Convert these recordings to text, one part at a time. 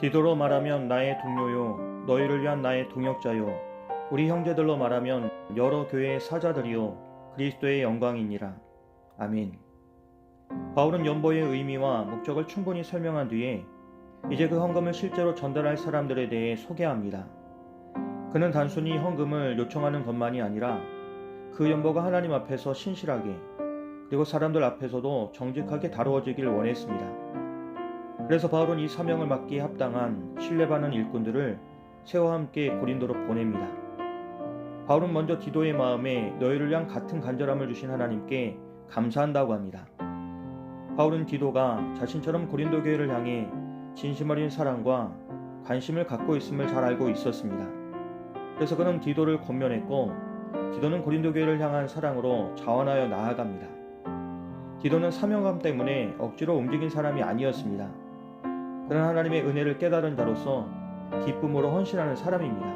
디도로 말하면 나의 동료요 너희를 위한 나의 동역자요 우리 형제들로 말하면 여러 교회의 사자들이요 그리스도의 영광이니라 아멘. 바울은 연보의 의미와 목적을 충분히 설명한 뒤에 이제 그 헌금을 실제로 전달할 사람들에 대해 소개합니다. 그는 단순히 헌금을 요청하는 것만이 아니라 그 연보가 하나님 앞에서 신실하게 그리고 사람들 앞에서도 정직하게 다루어지길 원했습니다. 그래서 바울은 이 사명을 맡기에 합당한 신뢰받는 일꾼들을 새와 함께 고린도로 보냅니다. 바울은 먼저 디도의 마음에 너희를 위한 같은 간절함을 주신 하나님께 감사한다고 합니다. 바울은 디도가 자신처럼 고린도 교회를 향해 진심 어린 사랑과 관심을 갖고 있음을 잘 알고 있었습니다. 그래서 그는 디도를 권면했고 디도는 고린도 교회를 향한 사랑으로 자원하여 나아갑니다. 디도는 사명감 때문에 억지로 움직인 사람이 아니었습니다. 그는 하나님의 은혜를 깨달은 자로서 기쁨으로 헌신하는 사람입니다.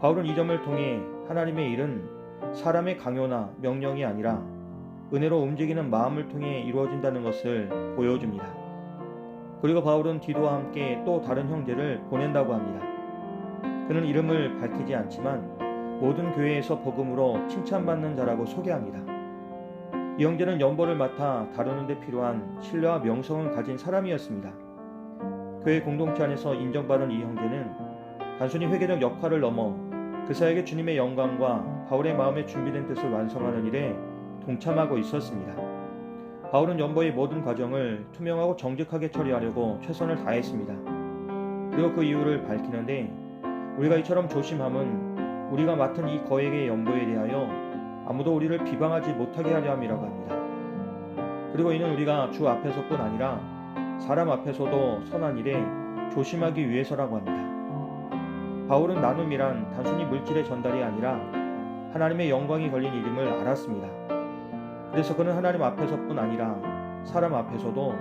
바울은 이 점을 통해 하나님의 일은 사람의 강요나 명령이 아니라 은혜로 움직이는 마음을 통해 이루어진다는 것을 보여줍니다. 그리고 바울은 디도와 함께 또 다른 형제를 보낸다고 합니다. 그는 이름을 밝히지 않지만 모든 교회에서 복음으로 칭찬받는 자라고 소개합니다. 이 형제는 연보를 맡아 다루는 데 필요한 신뢰와 명성을 가진 사람이었습니다. 교회 공동체 안에서 인정받은 이 형제는 단순히 회계적 역할을 넘어 그 사에게 주님의 영광과 바울의 마음에 준비된 뜻을 완성하는 일에 동참하고 있었습니다. 바울은 연보의 모든 과정을 투명하고 정직하게 처리하려고 최선을 다했습니다. 그리고 그 이유를 밝히는데 우리가 이처럼 조심함은 우리가 맡은 이 거액의 연보에 대하여 아무도 우리를 비방하지 못하게 하려 함이라고 합니다. 그리고 이는 우리가 주 앞에서뿐 아니라 사람 앞에서도 선한 일에 조심하기 위해서라고 합니다. 바울은 나눔이란 단순히 물질의 전달이 아니라 하나님의 영광이 걸린 일임을 알았습니다. 그래서 그는 하나님 앞에서뿐 아니라 사람 앞에서도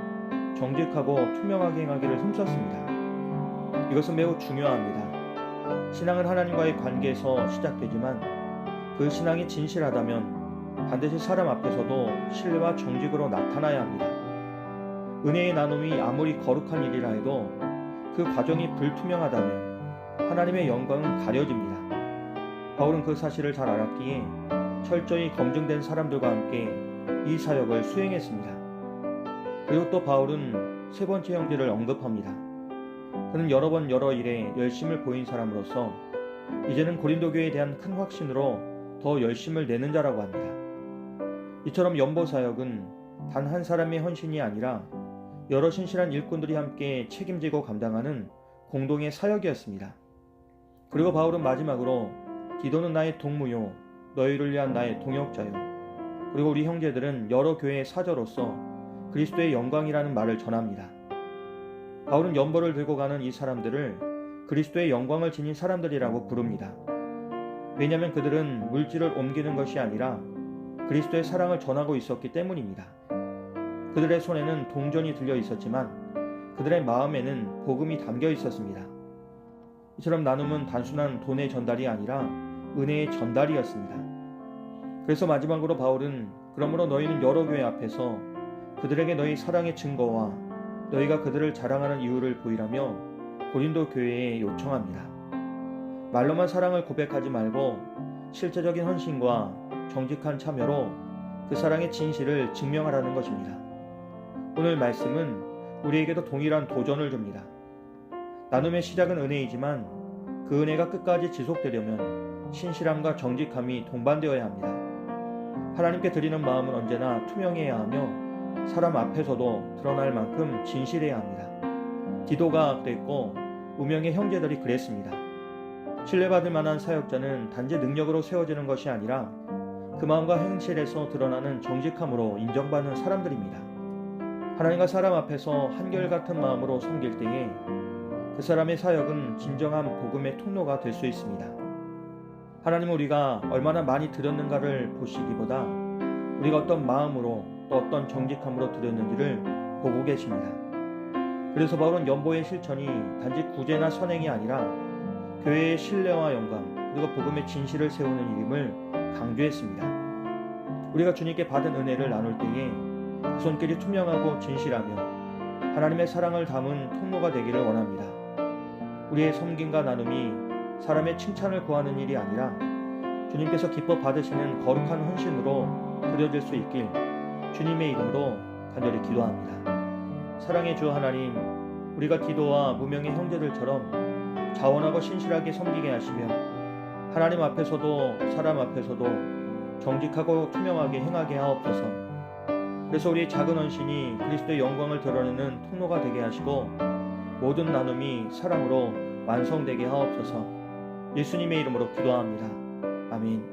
정직하고 투명하게 행하기를 힘썼습니다. 이것은 매우 중요합니다. 신앙은 하나님과의 관계에서 시작되지만 그 신앙이 진실하다면 반드시 사람 앞에서도 신뢰와 정직으로 나타나야 합니다. 은혜의 나눔이 아무리 거룩한 일이라 해도 그 과정이 불투명하다면 하나님의 영광은 가려집니다. 바울은 그 사실을 잘 알았기에 철저히 검증된 사람들과 함께 이 사역을 수행했습니다. 그리고 또 바울은 세 번째 형제를 언급합니다. 그는 여러 번 여러 일에 열심을 보인 사람으로서 이제는 고린도 교회에 대한 큰 확신으로 더 열심을 내는 자라고 합니다. 이처럼 연보 사역은 단 한 사람의 헌신이 아니라 여러 신실한 일꾼들이 함께 책임지고 감당하는 공동의 사역이었습니다. 그리고 바울은 마지막으로 기도는 나의 동무요 너희를 위한 나의 동역자요 그리고 우리 형제들은 여러 교회의 사저로서 그리스도의 영광이라는 말을 전합니다. 바울은 연보를 들고 가는 이 사람들을 그리스도의 영광을 지닌 사람들이라고 부릅니다. 왜냐하면 그들은 물질을 옮기는 것이 아니라 그리스도의 사랑을 전하고 있었기 때문입니다. 그들의 손에는 동전이 들려 있었지만 그들의 마음에는 복음이 담겨 있었습니다. 이처럼 나눔은 단순한 돈의 전달이 아니라 은혜의 전달이었습니다. 그래서 마지막으로 바울은 그러므로 너희는 여러 교회 앞에서 그들에게 너희 사랑의 증거와 너희가 그들을 자랑하는 이유를 보이라며 고린도 교회에 요청합니다. 말로만 사랑을 고백하지 말고 실제적인 헌신과 정직한 참여로 그 사랑의 진실을 증명하라는 것입니다. 오늘 말씀은 우리에게도 동일한 도전을 줍니다. 나눔의 시작은 은혜이지만 그 은혜가 끝까지 지속되려면 신실함과 정직함이 동반되어야 합니다. 하나님께 드리는 마음은 언제나 투명해야 하며 사람 앞에서도 드러날 만큼 진실해야 합니다. 디도가 그랬고 우명의 형제들이 그랬습니다. 신뢰받을 만한 사역자는 단지 능력으로 세워지는 것이 아니라 그 마음과 행실에서 드러나는 정직함으로 인정받는 사람들입니다. 하나님과 사람 앞에서 한결같은 마음으로 섬길 때에 그 사람의 사역은 진정한 복음의 통로가 될 수 있습니다. 하나님은 우리가 얼마나 많이 드렸는가를 보시기보다 우리가 어떤 마음으로 또 어떤 정직함으로 드렸는지를 보고 계십니다. 그래서 바울은 연보의 실천이 단지 구제나 선행이 아니라 교회의 신뢰와 영광 그리고 복음의 진실을 세우는 일임을 강조했습니다. 우리가 주님께 받은 은혜를 나눌 때에 그 손길이 투명하고 진실하며 하나님의 사랑을 담은 통로가 되기를 원합니다. 우리의 섬김과 나눔이 사람의 칭찬을 구하는 일이 아니라 주님께서 기뻐 받으시는 거룩한 헌신으로 드려질 수 있길 주님의 이름으로 간절히 기도합니다. 사랑의 주 하나님, 우리가 기도와 무명의 형제들처럼 자원하고 신실하게 섬기게 하시며 하나님 앞에서도 사람 앞에서도 정직하고 투명하게 행하게 하옵소서. 그래서 우리 작은 헌신이 그리스도의 영광을 드러내는 통로가 되게 하시고 모든 나눔이 사랑으로 완성되게 하옵소서. 예수님의 이름으로 기도합니다. 아멘.